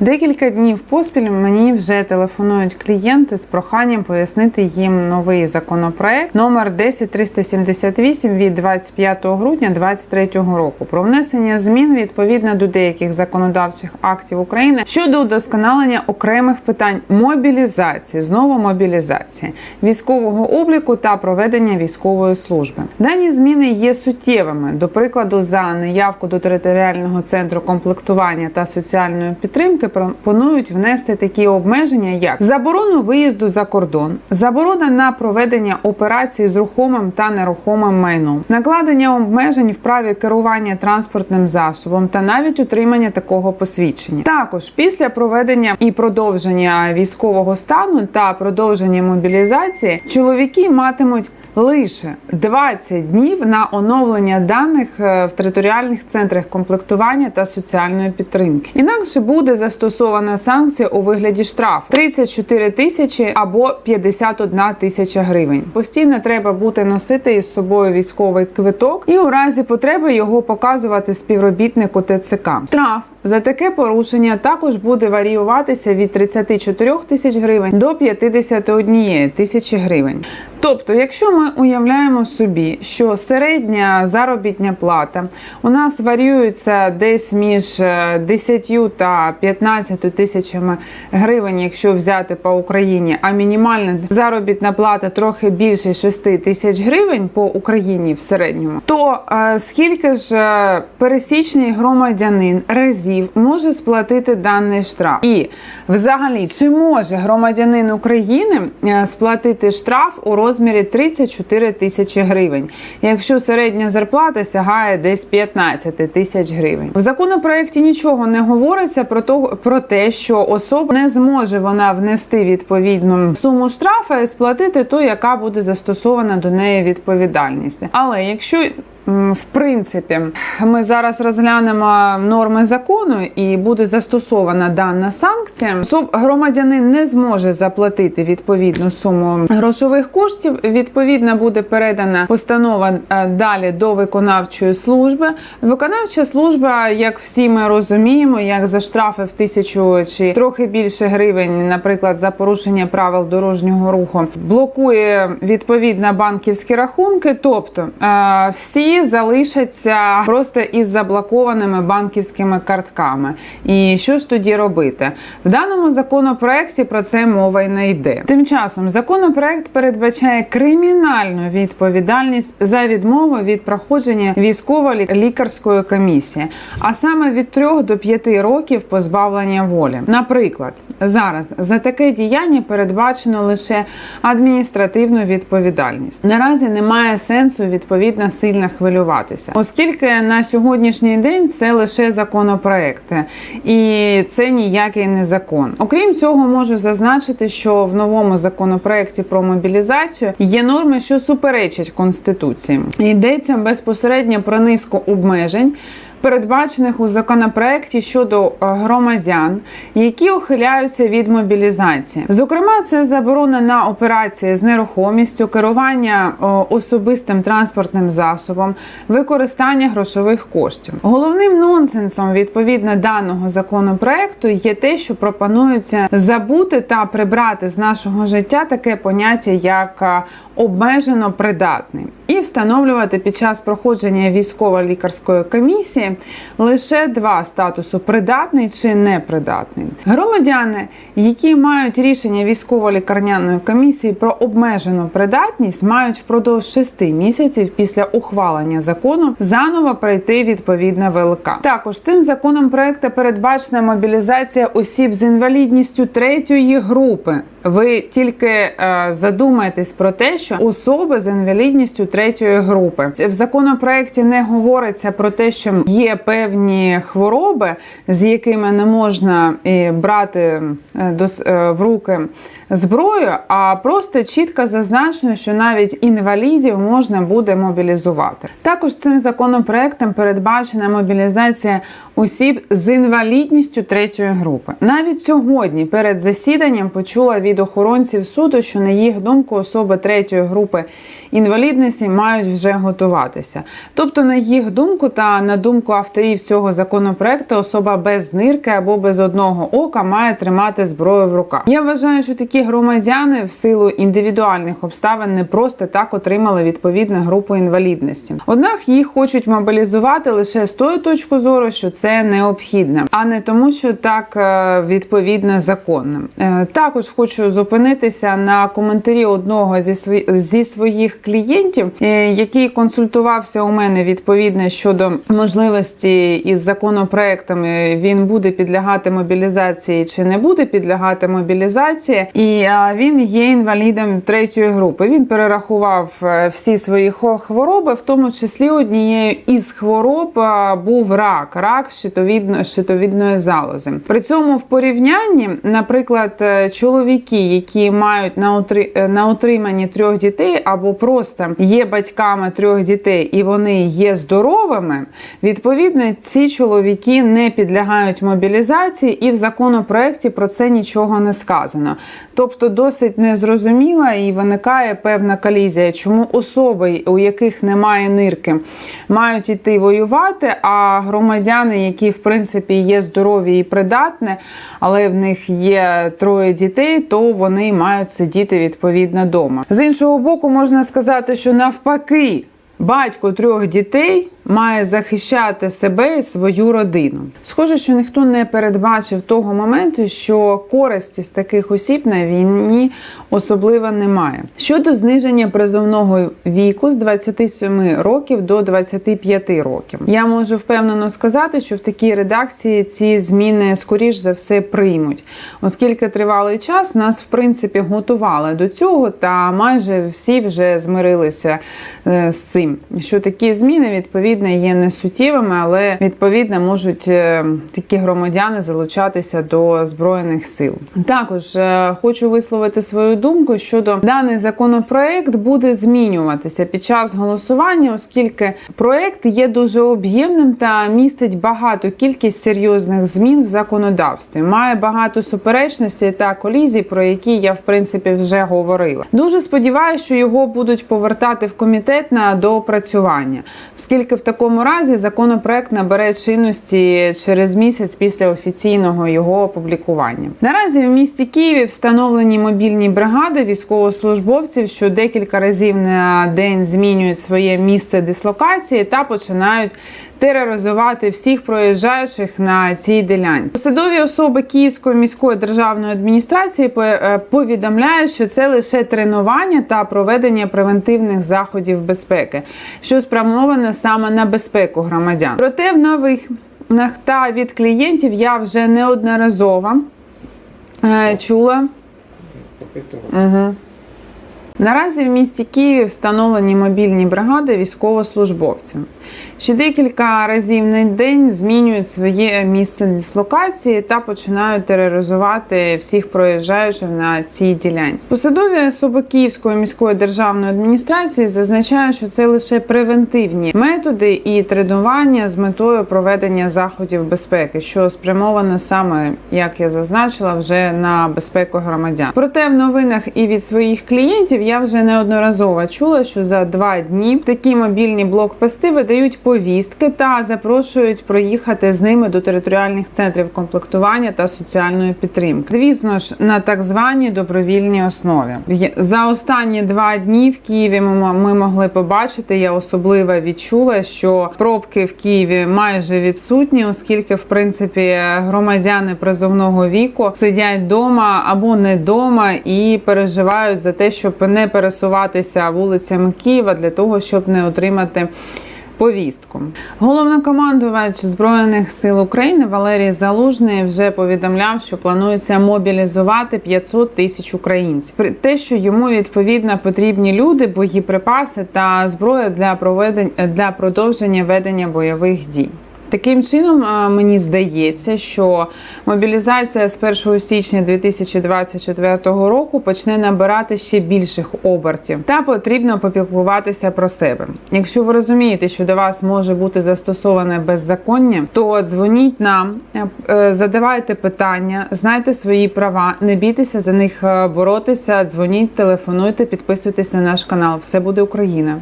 Декілька днів поспіль мені вже телефонують клієнти з проханням пояснити їм новий законопроект номер 10378 від 25 грудня 2023 року про внесення змін відповідно до деяких законодавчих актів України щодо удосконалення окремих питань мобілізації, знову мобілізації, військового обліку та проведення військової служби. Дані зміни є суттєвими. До прикладу, за неявку до територіального центру комплектування та соціальної підтримки пропонують внести такі обмеження, як заборону виїзду за кордон, заборона на проведення операцій з рухомим та нерухомим майном, накладення обмежень в праві керування транспортним засобом та навіть утримання такого посвідчення. Також після проведення і продовження військового стану та продовження мобілізації чоловіки матимуть лише 20 днів на оновлення даних е, в територіальних центрах комплектування та соціальної підтримки. Інакше буде застосована санкція у вигляді штрафу 34 тисячі або 51 тисяча гривень. Постійно треба бути носити із собою військовий квиток і у разі потреби його показувати співробітнику ТЦК. Штраф за таке порушення також буде варіюватися від 34 тисяч гривень до 51 тисячі гривень. Тобто, якщо ми уявляємо собі, що середня заробітня плата у нас варіюється десь між е, 10 та 15 тисячами гривень, якщо взяти по Україні, а мінімальна заробітна плата трохи більше 6 тисяч гривень по Україні в середньому, то е, скільки ж е, пересічний громадянин разів може сплатити даний штраф? І взагалі, чи може громадянин України е, сплатити штраф у розмірі 34 тисячі гривень, якщо середня зарплата сягає десь 15 тисяч гривень? В законопроекті нічого не говориться про того про те, що особа не зможе вона внести відповідну суму штрафа і сплатити ту, яка буде застосована до неї відповідальність. Але якщо В принципі, ми зараз розглянемо норми закону і буде застосована дана санкція. Громадянин не зможе заплатити відповідну суму грошових коштів. Відповідно, буде передана постанова е, далі до виконавчої служби. Виконавча служба, як всі ми розуміємо, як за штрафи в тисячу чи трохи більше гривень, наприклад, за порушення правил дорожнього руху, блокує відповідно банківські рахунки. Тобто е, залишаться просто із заблокованими банківськими картками. І що ж тоді робити? В даному законопроекті про це мова й не йде. Тим часом законопроект передбачає кримінальну відповідальність за відмову від проходження військово-лікарської комісії, а саме від 3 до 5 років позбавлення волі. Наприклад, зараз за таке діяння передбачено лише адміністративну відповідальність. Наразі немає сенсу відповідно сильно хвилюватися, оскільки на сьогоднішній день це лише законопроекти, і це ніякий не закон. Окрім цього, можу зазначити, що в новому законопроекті про мобілізацію є норми, що суперечать конституції. Йдеться безпосередньо про низку обмежень. Передбачених у законопроекті щодо е, громадян, які ухиляються від мобілізації, зокрема, це заборона на операції з нерухомістю, керування е, особистим транспортним засобом, використання грошових коштів. Головним нонсенсом відповідно даного законопроекту є те, що пропонується забути та прибрати з нашого життя таке поняття як е, обмежено придатний, і встановлювати під час проходження військово-лікарської комісії лише два статусу придатний чи непридатний. Громадяни, які мають рішення військово-лікарняної комісії про обмежену придатність, мають впродовж шести місяців після ухвалення закону заново пройти відповідне ВЛК. Також цим законом проекту передбачена мобілізація осіб з інвалідністю третьої групи. Ви тільки е, задумаєтесь про те, що особи з інвалідністю третьої групи в законопроекті не говориться про те, що є певні хвороби, з якими не можна брати е, до с- е, в руки зброю, а просто чітко зазначено, що навіть інвалідів можна буде мобілізувати. Також цим законопроектом передбачена мобілізація осіб з інвалідністю третьої групи. Навіть сьогодні перед засіданням почула від охоронців суду, що на їх думку особи третьої групи інвалідності мають вже готуватися. Тобто, на їх думку та на думку авторів цього законопроекту, особа без нирки або без одного ока має тримати зброю в руках. Я вважаю, що такі громадяни в силу індивідуальних обставин не просто так отримали відповідну групу інвалідності. Однак їх хочуть мобілізувати лише з тої точки зору, що це необхідно, а не тому, що так е, відповідно законно. Е, Також хочу зупинитися на коментарі одного зі своїх клієнтів, е, який консультувався у мене відповідно щодо можливості із законопроектами він буде підлягати мобілізації чи не буде підлягати мобілізації, і він є інвалідом третьої групи. Він перерахував е, всі свої хвороби, в тому числі однією із хвороб був рак, рак щитовідно, щитовідної залози. При цьому в порівнянні, наприклад, е, чоловіки, які мають на утри- е, на утриманні трьох дітей або просто є батьками трьох дітей і вони є здоровими, відповідно, ці чоловіки не підлягають мобілізації, і в законопроекті про це нічого не сказано. Тобто досить незрозуміла і виникає певна колізія, чому особи, у яких немає нирки, мають іти воювати, а громадяни, які в принципі є здорові і придатні, але в них є троє дітей, то вони мають сидіти відповідно вдома. З іншого боку, можна сказати, що навпаки. Батько трьох дітей має захищати себе і свою родину. Схоже, що ніхто не передбачив того моменту, що користі з таких осіб на війні особливо немає. Щодо зниження призовного віку з 27 років до 25 років, я можу впевнено сказати, що в такій редакції ці зміни скоріш за все приймуть, оскільки тривалий час нас в принципі готували до цього, та майже всі вже змирилися е, з цим, що такі зміни відповідно є несуттєвими, але відповідно можуть е, такі громадяни залучатися до збройних сил. Також е, хочу висловити свою думку щодо даний законопроект буде змінюватися під час голосування, оскільки проект є дуже об'ємним та містить багату кількість серйозних змін в законодавстві. Має багато суперечностей та колізій, про які я в принципі вже говорила. Дуже сподіваюся, що його будуть повертати в комітет на доопрацювання, оскільки в такому разі законопроект набере чинності через місяць після офіційного його опублікування. Наразі в місті Києві встановлені мобільні бригади військовослужбовців, що декілька разів на день змінюють своє місце дислокації та починають тероризувати всіх проїжджаючих на цій ділянці. Посадові особи Київської міської державної адміністрації е, повідомляють, що це лише тренування та проведення превентивних заходів безпеки, що спрямоване саме на безпеку громадян. Проте в нових та від клієнтів я вже неодноразово е, чула. Угу. Наразі в місті Києві встановлені мобільні бригади військовослужбовців. Ще декілька разів на день змінюють своє місце дислокації та починають тероризувати всіх проїжджаючих на цій ділянці. Посадові особи Київської міської державної адміністрації зазначають, що це лише превентивні методи і тренування з метою проведення заходів безпеки, що спрямовано саме, як я зазначила, вже на безпеку громадян. Проте в новинах і від своїх клієнтів я вже неодноразово чула, що за два дні такі мобільні блокпости видають повістки та запрошують проїхати з ними до територіальних центрів комплектування та соціальної підтримки. Звісно ж, на так званій добровільній основі. За останні два дні в Києві ми, могли побачити. Я особливо відчула, що пробки в Києві майже відсутні, оскільки в принципі громадяни призовного віку сидять вдома або не вдома і переживають за те, щоб не пересуватися вулицями Києва для того, щоб не отримати. Повістку головнокомандувач збройних сил України Валерій Залужний вже повідомляв, що планується мобілізувати 500 тисяч українців. При те, що йому відповідно потрібні люди, боєприпаси та зброя для проведення для продовження ведення бойових дій. Таким чином, е, мені здається, що мобілізація з 1 січня 2024 року почне набирати ще більших обертів, та потрібно попіклуватися про себе. Якщо ви розумієте, що до вас може бути застосоване беззаконня, то дзвоніть нам, е, е, задавайте питання, знайте свої права, не бійтеся за них боротися. Дзвоніть, телефонуйте, підписуйтесь на наш канал. Все буде Україна.